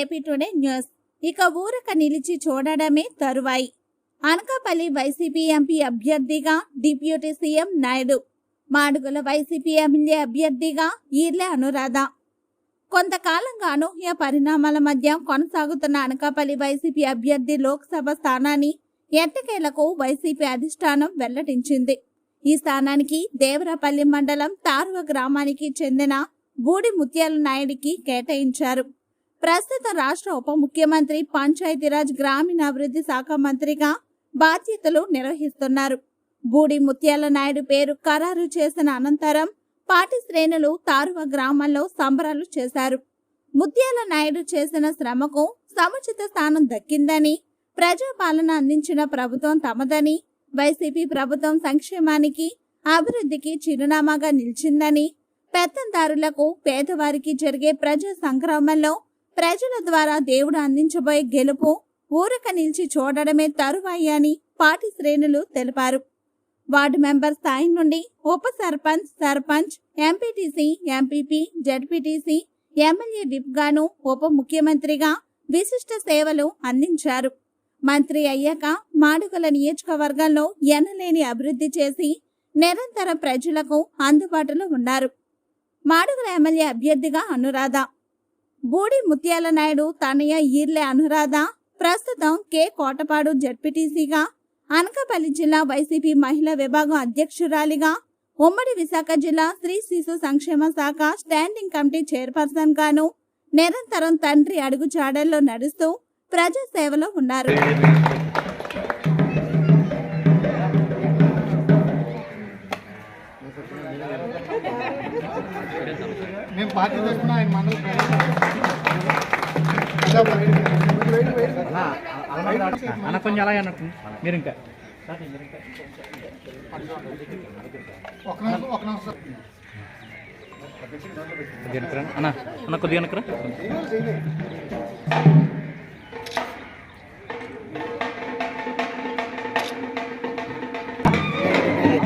AP today news. ఇక ఊరక నిలిచి చూడడమే తరువాయి. అనకాపల్లి వైసీపీ ఎంపీ అభ్యర్థిగా deputy CM Naidu. Madugula YCP MLA అభ్యర్థిగా ఈర్లే అనురాధ. కొంతకాలంగా అనూహ్య పరిణామాల మధ్య కొనసాగుతున్న అనకాపల్లి వైసీపీ అభ్యర్థి లోక్సభ స్థానాన్ని ఎట్టకేలకు వైసీపీ అధిష్టానం వెల్లడించింది. ఈ స్థానానికి దేవరపల్లి మండలం తారువ గ్రామానికి చెందిన బూడి ముత్యాల నాయుడికి కేటాయించారు. ప్రస్తుత రాష్ట్ర ఉప ముఖ్యమంత్రి పంచాయతీరాజ్ గ్రామీణాభివృద్ధి శాఖ మంత్రిగా బాధ్యతలు నిర్వహిస్తున్నారు. బూడి ముత్యాల నాయుడు పేరు ఖరారు చేసిన అనంతరం పార్టీ శ్రేణులు తారువ గ్రామంలో సంబరాలు చేశారు. ముత్యాల నాయుడు చేసిన శ్రమకు సముచిత స్థానం దక్కిందని ప్రజాపాలన అందించిన ప్రభుత్వం తమదని వైసీపీ ప్రభుత్వం సంక్షేమానికి అభివృద్ధికి చిరునామాగా నిలిచిందని పెత్తందారులకు పేదవారికి జరిగే ప్రజా సంగ్రామంలో ప్రజల ద్వారా దేవుడు అందించబోయే గెలుపు ఊరక నిలిచి చూడడమే తరువాయి అని పార్టీ శ్రేణులు తెలిపారు. వార్డు మెంబర్ స్థాయి నుండి ఉప sarpanch sarpanch MPTC MPP ZPTC MLA విప్గాను ఉప ముఖ్యమంత్రిగా విశిష్ట సేవలు అందించారు. మంత్రి అయ్యాక మాడుగుల నియోజకవర్గంలో ఎనలేని అభివృద్ధి చేసి నిరంతర ప్రజలకు అందుబాటులో ఉన్నారు. మాడుగుల ఎమ్మెల్యే అభ్యర్థిగా అనురాధ బూడి ముత్యాల నాయుడు తనయ ఈర్లే అనురాధ ప్రస్తుతం కె. కోటపాడు జడ్పీటీసీగా అనకాపల్లి జిల్లా వైసీపీ మహిళా విభాగం అధ్యక్షురాలిగా ఉమ్మడి విశాఖ జిల్లా స్త్రీ శిశు సంక్షేమ శాఖ స్టాండింగ్ కమిటీ చైర్పర్సన్ గాను నిరంతరం తండ్రి అడుగు జాడల్లో నడుస్తూ ప్రజా సేవలో ఉన్నారు. మేము పార్టీ తరఫున ఆయన మండల అన్న కొంచెం అలాగే అన్నట్టు మీరు ఇంకా ఒక నిమిషం ఒక. అన్న అన్న కొద్దిగా వెనక్కి రా.